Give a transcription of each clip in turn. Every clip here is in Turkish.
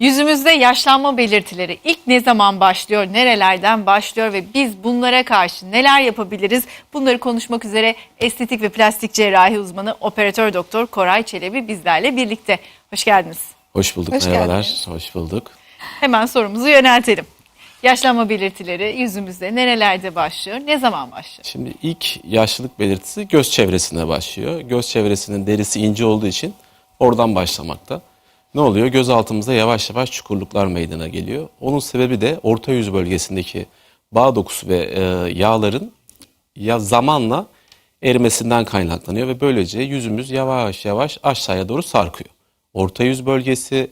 Yüzümüzde yaşlanma belirtileri ilk ne zaman başlıyor, nerelerden başlıyor ve biz bunlara karşı neler yapabiliriz? Bunları konuşmak üzere estetik ve plastik cerrahi uzmanı operatör doktor Koray Çelebi bizlerle birlikte. Hoş geldiniz. Hoş bulduk, Hoş merhabalar. geldiniz. Hoş bulduk. Hemen sorumuzu yöneltelim. Yaşlanma belirtileri yüzümüzde nerelerde başlıyor, ne zaman başlıyor? Şimdi ilk yaşlılık belirtisi göz çevresinde başlıyor. Göz çevresinin derisi ince olduğu için oradan başlamakta. Ne oluyor? Göz altımızda yavaş yavaş çukurluklar meydana geliyor. Onun sebebi de orta yüz bölgesindeki bağ dokusu ve e, yağların ya zamanla erimesinden kaynaklanıyor ve böylece yüzümüz yavaş yavaş aşağıya doğru sarkıyor. Orta yüz bölgesi,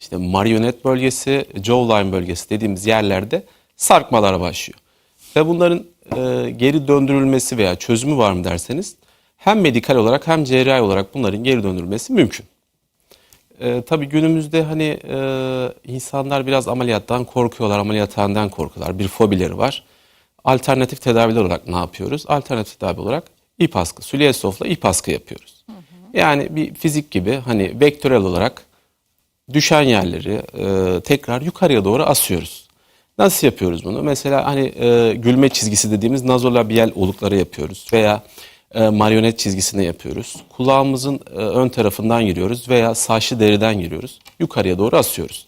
işte marionet bölgesi, jawline bölgesi dediğimiz yerlerde sarkmalar başlıyor. Ve bunların e, geri döndürülmesi veya çözümü var mı derseniz hem medikal olarak hem cerrahi olarak bunların geri döndürülmesi mümkün. E, tabii günümüzde hani e, insanlar biraz ameliyattan korkuyorlar, ameliyathaneden korkuyorlar. Bir fobileri var. Alternatif tedaviler olarak ne yapıyoruz? Alternatif tedavi olarak ip askı, Sülyesof'la ip askı yapıyoruz. Yani bir fizik gibi hani vektörel olarak düşen yerleri e, tekrar yukarıya doğru asıyoruz. Nasıl yapıyoruz bunu? Mesela hani e, gülme çizgisi dediğimiz nazolabiyal olukları yapıyoruz veya e, marionet çizgisine yapıyoruz. Kulağımızın e, ön tarafından giriyoruz veya saçlı deriden giriyoruz. Yukarıya doğru asıyoruz.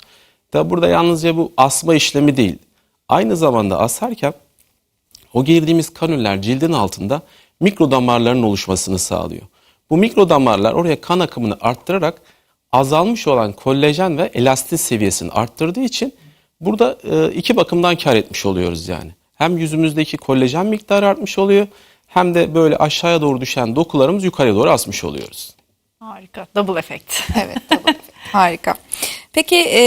Tabi burada yalnızca bu asma işlemi değil. Aynı zamanda asarken o girdiğimiz kanüller cildin altında mikro damarların oluşmasını sağlıyor. Bu mikro damarlar oraya kan akımını arttırarak azalmış olan kollajen ve elastin seviyesini arttırdığı için burada e, iki bakımdan kar etmiş oluyoruz yani. Hem yüzümüzdeki kollajen miktarı artmış oluyor hem de böyle aşağıya doğru düşen dokularımız yukarıya doğru asmış oluyoruz. Harika, double effect. Evet tamam. Harika. Peki e,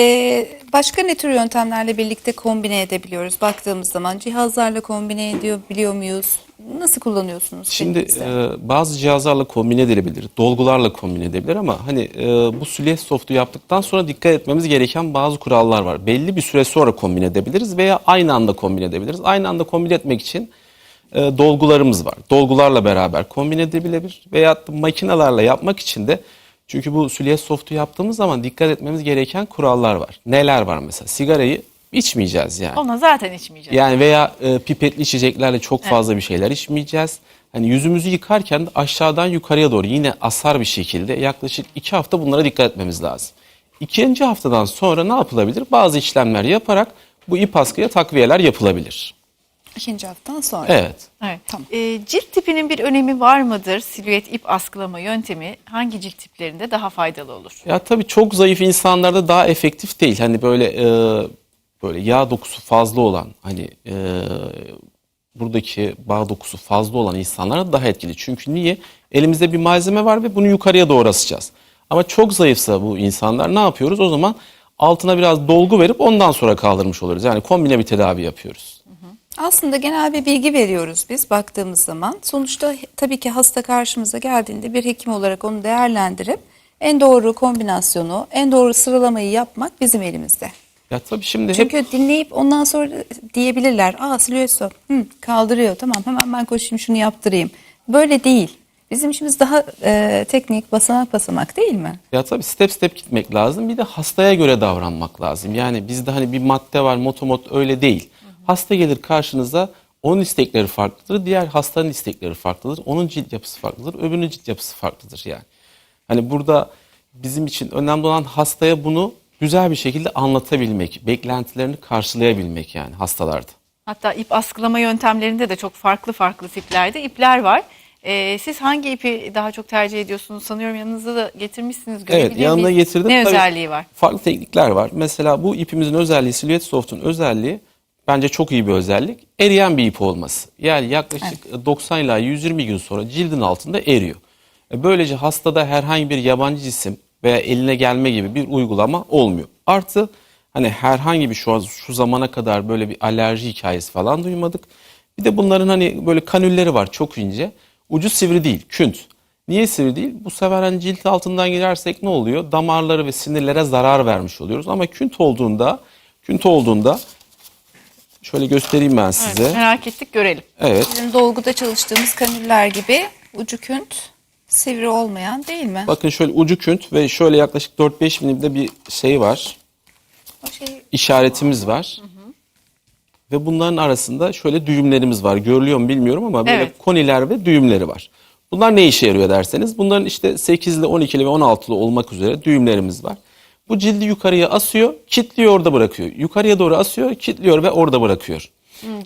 başka ne tür yöntemlerle birlikte kombine edebiliyoruz? Baktığımız zaman cihazlarla kombine ediyor biliyor muyuz? Nasıl kullanıyorsunuz? Şimdi e, bazı cihazlarla kombine edilebilir, dolgularla kombine edebilir ama hani e, bu Sülyes softu yaptıktan sonra dikkat etmemiz gereken bazı kurallar var. Belli bir süre sonra kombine edebiliriz veya aynı anda kombine edebiliriz. Aynı anda kombine etmek için dolgularımız var. Dolgularla beraber kombine edebilebilir veya makinelerle yapmak için de çünkü bu Sülyes softu yaptığımız zaman dikkat etmemiz gereken kurallar var. Neler var mesela? Sigarayı içmeyeceğiz yani. Ona zaten içmeyeceğiz. Yani veya e, pipetli içeceklerle çok fazla bir şeyler içmeyeceğiz. Hani yüzümüzü yıkarken aşağıdan yukarıya doğru yine asar bir şekilde yaklaşık iki hafta bunlara dikkat etmemiz lazım. İkinci haftadan sonra ne yapılabilir? Bazı işlemler yaparak bu ip askıya takviyeler yapılabilir. İkinci haftadan sonra. Evet. Evet. Tamam. Ee, cilt tipinin bir önemi var mıdır? Silüet ip askılama yöntemi hangi cilt tiplerinde daha faydalı olur? Ya tabii çok zayıf insanlarda daha efektif değil. Hani böyle e, böyle yağ dokusu fazla olan hani e, buradaki bağ dokusu fazla olan insanlara daha etkili. Çünkü niye? Elimizde bir malzeme var ve bunu yukarıya doğru asacağız. Ama çok zayıfsa bu insanlar ne yapıyoruz? O zaman altına biraz dolgu verip ondan sonra kaldırmış oluyoruz. Yani kombine bir tedavi yapıyoruz. Aslında genel bir bilgi veriyoruz biz baktığımız zaman. Sonuçta tabii ki hasta karşımıza geldiğinde bir hekim olarak onu değerlendirip en doğru kombinasyonu, en doğru sıralamayı yapmak bizim elimizde. Ya tabii şimdi hep Çünkü dinleyip ondan sonra diyebilirler. Aa Silvestro hı, kaldırıyor tamam hemen ben koşayım şunu yaptırayım. Böyle değil. Bizim işimiz daha e, teknik basamak basamak değil mi? Ya tabii step step gitmek lazım. Bir de hastaya göre davranmak lazım. Yani bizde hani bir madde var, motomot öyle değil. Hasta gelir karşınıza, onun istekleri farklıdır. Diğer hastanın istekleri farklıdır. Onun cilt yapısı farklıdır. Öbürünün cilt yapısı farklıdır yani. Hani burada bizim için önemli olan hastaya bunu güzel bir şekilde anlatabilmek, beklentilerini karşılayabilmek yani hastalarda. Hatta ip askılama yöntemlerinde de çok farklı farklı tiplerde ipler var. Ee, siz hangi ipi daha çok tercih ediyorsunuz? Sanıyorum yanınızda da getirmişsiniz. Evet yanına getirdim. Ne Tabii özelliği var? Farklı teknikler var. Mesela bu ipimizin özelliği, Silhouette Soft'un özelliği bence çok iyi bir özellik. Eriyen bir ip olması. Yani yaklaşık 90 ila 120 gün sonra cildin altında eriyor. E, Böylece hastada herhangi bir yabancı cisim veya eline gelme gibi bir uygulama olmuyor. Artı hani herhangi bir şu şu zamana kadar böyle bir alerji hikayesi falan duymadık. Bir de bunların hani böyle kanülleri var çok ince. Ucu sivri değil, künt. Niye sivri değil? Bu sefer hani cilt altından girersek ne oluyor? Damarları ve sinirlere zarar vermiş oluyoruz. Ama künt olduğunda, künt olduğunda şöyle göstereyim ben Evet, size. merak ettik görelim. Evet. Bizim dolguda çalıştığımız kanüller gibi ucu künt, sivri olmayan değil mi? Bakın şöyle ucu künt ve şöyle yaklaşık 4-5 milimde bir şey var. O şey işaretimiz var. Ve bunların arasında şöyle düğümlerimiz var. Görülüyor mu bilmiyorum ama böyle Evet. koniler ve düğümleri var. Bunlar ne işe yarıyor derseniz bunların işte 8'li, 12'li ve 16'lı olmak üzere düğümlerimiz var. Bu cildi yukarıya asıyor, kitliyor orada bırakıyor. Yukarıya doğru asıyor, kitliyor ve orada bırakıyor.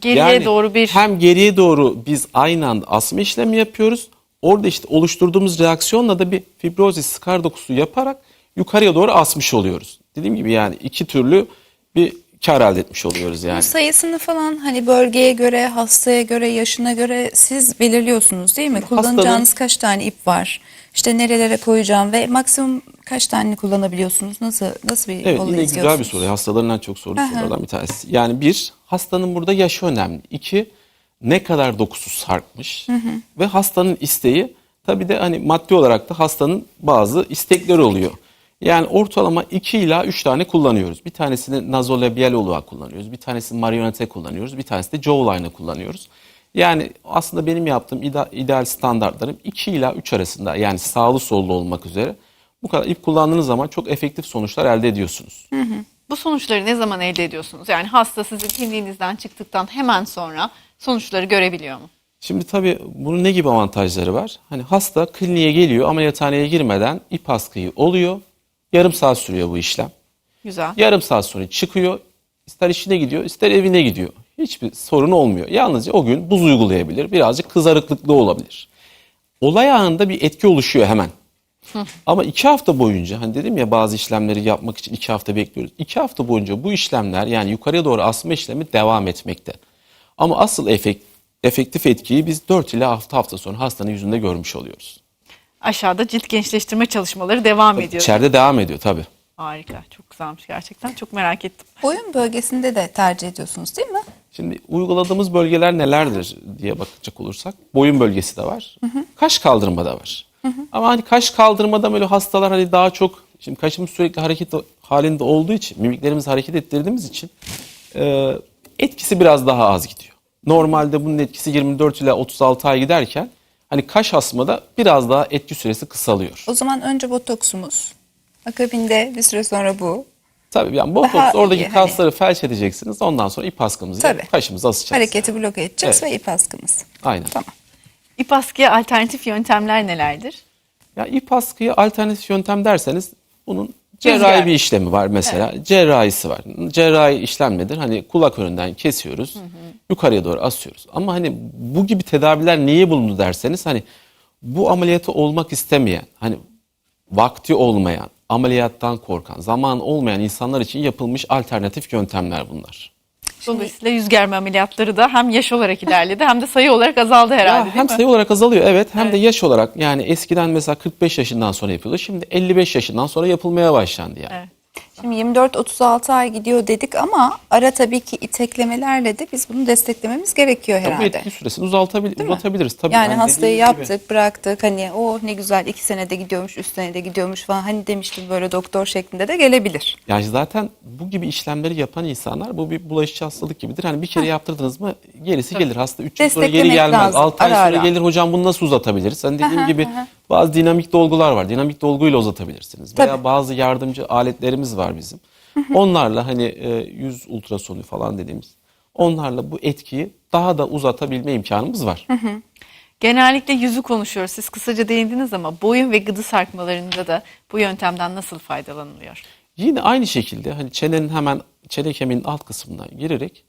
Geriye Yani doğru bir hem geriye doğru biz aynı anda asma işlemi yapıyoruz. Orada işte oluşturduğumuz reaksiyonla da bir fibrozis skar dokusu yaparak yukarıya doğru asmış oluyoruz. Dediğim gibi yani iki türlü bir kar elde etmiş oluyoruz yani. sayısını falan hani bölgeye göre, hastaya göre, yaşına göre siz belirliyorsunuz değil mi? Kullanacağınız Hastanın- kaç tane ip var? İşte nerelere koyacağım ve maksimum kaç tane kullanabiliyorsunuz? Nasıl nasıl bir Evet yine güzel bir soru. Hastaların en çok sorduğu sorulardan bir tanesi. Yani bir, hastanın burada yaşı önemli. İki, ne kadar dokusu sarkmış. Ve hastanın isteği, tabii de hani maddi olarak da hastanın bazı istekleri oluyor. Yani ortalama 2 ila 3 tane kullanıyoruz. Bir tanesini nazolabial olarak kullanıyoruz. Bir tanesini marionete kullanıyoruz. Bir tanesi de jawline'ı kullanıyoruz. Yani aslında benim yaptığım ideal standartlarım 2 ila 3 arasında yani sağlı sollu olmak üzere. Bu kadar ip kullandığınız zaman çok efektif sonuçlar elde ediyorsunuz. bu sonuçları ne zaman elde ediyorsunuz? Yani hasta sizin kliniğinizden çıktıktan hemen sonra sonuçları görebiliyor mu? Şimdi tabii bunun ne gibi avantajları var? Hani hasta kliniğe geliyor ameliyathaneye girmeden ip askıyı oluyor. Yarım saat sürüyor bu işlem. Güzel. Yarım saat sonra çıkıyor. ister işine gidiyor ister evine gidiyor. Hiçbir sorun olmuyor. Yalnızca o gün buz uygulayabilir. Birazcık kızarıklıklı olabilir. Olay anında bir etki oluşuyor hemen. Ama iki hafta boyunca hani dedim ya bazı işlemleri yapmak için iki hafta bekliyoruz. İki hafta boyunca bu işlemler yani yukarıya doğru asma işlemi devam etmekte. Ama asıl efekt, efektif etkiyi biz 4 ile 6 hafta sonra hastanın yüzünde görmüş oluyoruz. Aşağıda cilt gençleştirme çalışmaları devam ediyor. İçeride devam ediyor tabii. Harika. Çok güzelmiş gerçekten. Çok merak ettim. Boyun bölgesinde de tercih ediyorsunuz değil mi? Şimdi uyguladığımız bölgeler nelerdir diye bakacak olursak boyun bölgesi de var. Kaş kaldırma da var. Ama hani kaş kaldırmada böyle hastalar hani daha çok şimdi kaşımız sürekli hareket halinde olduğu için mimiklerimizi hareket ettirdiğimiz için e, etkisi biraz daha az gidiyor. Normalde bunun etkisi 24 ile 36 ay giderken hani kaş asmada biraz daha etki süresi kısalıyor. O zaman önce botoksumuz. Akabinde bir süre sonra bu. Tabii yani botoks Daha oradaki iyi, hani- kasları felç edeceksiniz. Ondan sonra ip askımızı Tabii. kaşımızı asacağız. Hareketi bloke edeceğiz Evet. ve ip askımız. Aynen. Tamam. İp askıya alternatif yöntemler nelerdir? Ya ip askıya alternatif yöntem derseniz bunun cerrahi bir işlemi var mesela. Cerrahisi var. Cerrahi işlem nedir? Hani kulak önünden kesiyoruz. Yukarıya doğru asıyoruz. Ama hani bu gibi tedaviler niye bulundu derseniz hani bu ameliyatı olmak istemeyen, hani vakti olmayan, ameliyattan korkan, zaman olmayan insanlar için yapılmış alternatif yöntemler bunlar. Dolayısıyla yüz germe ameliyatları da hem yaş olarak ilerledi hem de sayı olarak azaldı herhalde Ya hem mi? sayı olarak azalıyor evet hem de yaş olarak yani eskiden mesela 45 yaşından sonra yapılıyor. Şimdi 55 yaşından sonra yapılmaya başlandı yani. Evet. Şimdi 24-36 ay gidiyor dedik ama ara tabii ki iteklemelerle de biz bunu desteklememiz gerekiyor Ya herhalde. etki süresini uzaltabil- uzatabiliriz tabii. Yani hastayı dediğim gibi. yaptık, bıraktık. Hani o ne güzel iki senede gidiyormuş, üç senede gidiyormuş falan. Hani demiş gibi böyle doktor şeklinde de gelebilir. Yani zaten bu gibi işlemleri yapan insanlar bu bir bulaşıcı hastalık gibidir. Hani bir kere yaptırdınız mı gerisi gelir. Hasta 3 yıl sonra geri Desteklemek gelmez. lazım, 6 ay ara sonra ara. gelir hocam bunu nasıl uzatabiliriz? Hani dediğim gibi. Bazı dinamik dolgular var. Dinamik dolguyla uzatabilirsiniz. Tabii. Veya bazı yardımcı aletlerimiz var bizim. Onlarla hani e, yüz ultrasonu falan dediğimiz onlarla bu etkiyi daha da uzatabilme imkanımız var. Genellikle yüzü konuşuyoruz. Siz kısaca değindiniz ama boyun ve gıdı sarkmalarında da bu yöntemden nasıl faydalanılıyor? Yine aynı şekilde hani çenenin hemen çene kemiğinin alt kısmından girerek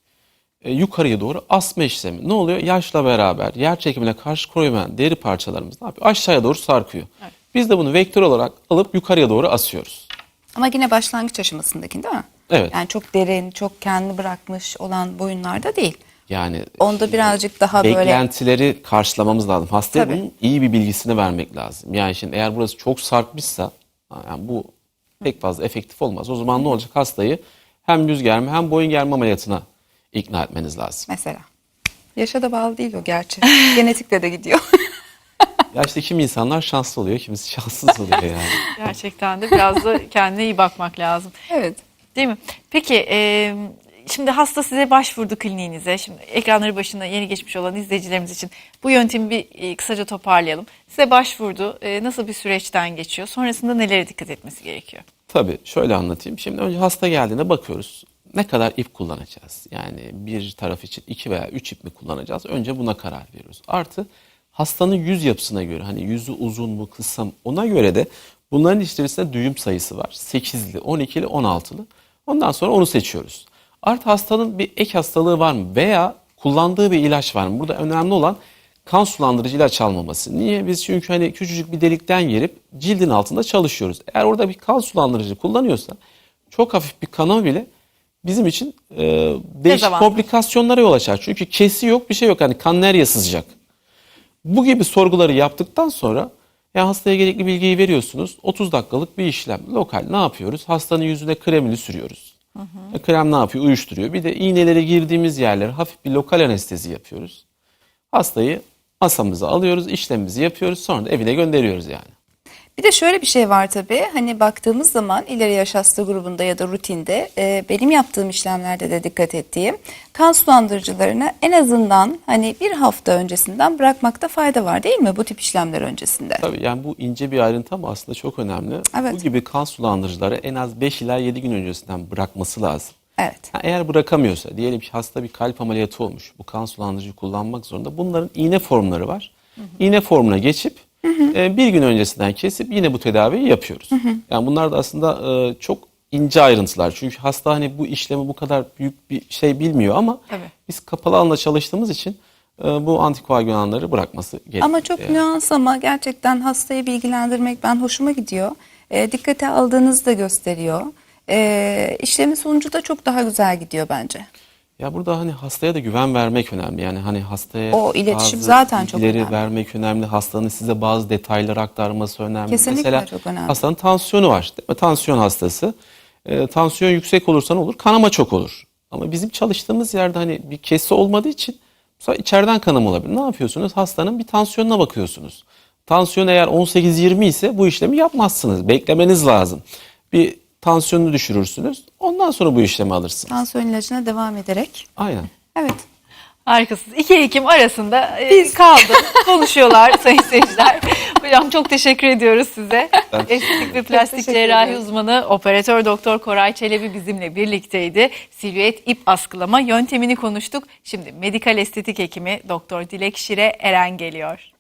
e, yukarıya doğru asma işlemi. Ne oluyor? Yaşla beraber yer çekimine karşı koymayan deri parçalarımız ne yapıyor? Aşağıya doğru sarkıyor. Biz de bunu vektör olarak alıp yukarıya doğru asıyoruz. Ama yine başlangıç aşamasındaki değil mi? Evet. Yani çok derin, çok kendini bırakmış olan boyunlarda değil. Yani Onda birazcık daha böyle beklentileri karşılamamız lazım. Hastaya Tabii. bunun iyi bir bilgisini vermek lazım. Yani şimdi eğer burası çok sarkmışsa yani bu pek fazla efektif olmaz. O zaman ne olacak? Hastayı hem yüz germe hem boyun germe ameliyatına ikna etmeniz lazım. mesela. Yaşa da bağlı değil o gerçi. Genetikle de gidiyor. Ya işte kim insanlar şanslı oluyor, kimisi şanssız oluyor yani. Gerçekten de biraz da kendine iyi bakmak lazım. evet. Değil mi? Peki e, şimdi hasta size başvurdu kliniğinize. Şimdi ekranları başında yeni geçmiş olan izleyicilerimiz için bu yöntemi bir e, kısaca toparlayalım. Size başvurdu. E, nasıl bir süreçten geçiyor? Sonrasında nelere dikkat etmesi gerekiyor? Tabii şöyle anlatayım. Şimdi önce hasta geldiğinde bakıyoruz. Ne kadar ip kullanacağız? Yani bir taraf için iki veya üç ip mi kullanacağız? Önce buna karar veriyoruz. Artı hastanın yüz yapısına göre hani yüzü uzun mu kısa mı ona göre de bunların içerisinde düğüm sayısı var. 8'li, 12'li, 16'lı. Ondan sonra onu seçiyoruz. Artı hastanın bir ek hastalığı var mı? Veya kullandığı bir ilaç var mı? Burada önemli olan kan sulandırıcı ilaç almaması. Niye? Biz çünkü hani küçücük bir delikten girip cildin altında çalışıyoruz. Eğer orada bir kan sulandırıcı kullanıyorsa çok hafif bir kanama bile bizim için e, değişik Dezavantaj. komplikasyonlara yol açar. Çünkü kesi yok bir şey yok. Hani kan nereye sızacak? Bu gibi sorguları yaptıktan sonra ya hastaya gerekli bilgiyi veriyorsunuz. 30 dakikalık bir işlem. Lokal ne yapıyoruz? Hastanın yüzüne kremini sürüyoruz. E, Krem ne yapıyor? Uyuşturuyor. Bir de iğneleri girdiğimiz yerlere hafif bir lokal anestezi yapıyoruz. Hastayı masamıza alıyoruz, işlemimizi yapıyoruz. Sonra da evine gönderiyoruz yani. Bir de şöyle bir şey var tabii. Hani baktığımız zaman ileri yaş hasta grubunda ya da rutinde e, benim yaptığım işlemlerde de dikkat ettiğim kan sulandırıcılarını en azından hani bir hafta öncesinden bırakmakta fayda var değil mi bu tip işlemler öncesinde? Tabii yani bu ince bir ayrıntı ama aslında çok önemli. Evet. Bu gibi kan sulandırıcıları en az 5 ila 7 gün öncesinden bırakması lazım. Evet. Ha, eğer bırakamıyorsa, diyelim ki hasta bir kalp ameliyatı olmuş, bu kan sulandırıcıyı kullanmak zorunda. Bunların iğne formları var. İğne formuna geçip e, bir gün öncesinden kesip yine bu tedaviyi yapıyoruz. Yani bunlar da aslında e, çok ince ayrıntılar. Çünkü hasta hani bu işlemi bu kadar büyük bir şey bilmiyor ama Tabii. biz kapalı alanda çalıştığımız için e, bu antikoagülanları bırakması gerekiyor. Ama çok yani. nüans ama gerçekten hastayı bilgilendirmek ben hoşuma gidiyor. E, dikkate aldığınızı da gösteriyor. E, işlemin sonucu da çok daha güzel gidiyor bence. Ya burada hani hastaya da güven vermek önemli. Yani hani hastaya O iletişim bazı zaten çok bilgileri önemli. vermek önemli. Hastanın size bazı detayları aktarması önemli. Kesinlikle Mesela çok önemli. hastanın tansiyonu var. Değil mi? Tansiyon hastası. Ee, tansiyon yüksek olursa ne olur? Kanama çok olur. Ama bizim çalıştığımız yerde hani bir kesi olmadığı için sefer içeriden kanama olabilir. Ne yapıyorsunuz? Hastanın bir tansiyonuna bakıyorsunuz. Tansiyon eğer 18-20 ise bu işlemi yapmazsınız. Beklemeniz lazım. Bir tansiyonunu düşürürsünüz. Ondan sonra bu işlemi alırsınız. Tansiyon ilacına devam ederek. Aynen. Evet. Harikasınız. İki hekim arasında e, kaldı. Konuşuyorlar sayın seyirciler. Hocam çok teşekkür ediyoruz size. Estetik ve plastik cerrahi uzmanı operatör doktor Koray Çelebi bizimle birlikteydi. Silüet ip askılama yöntemini konuştuk. Şimdi medikal estetik hekimi doktor Dilek Şire Eren geliyor.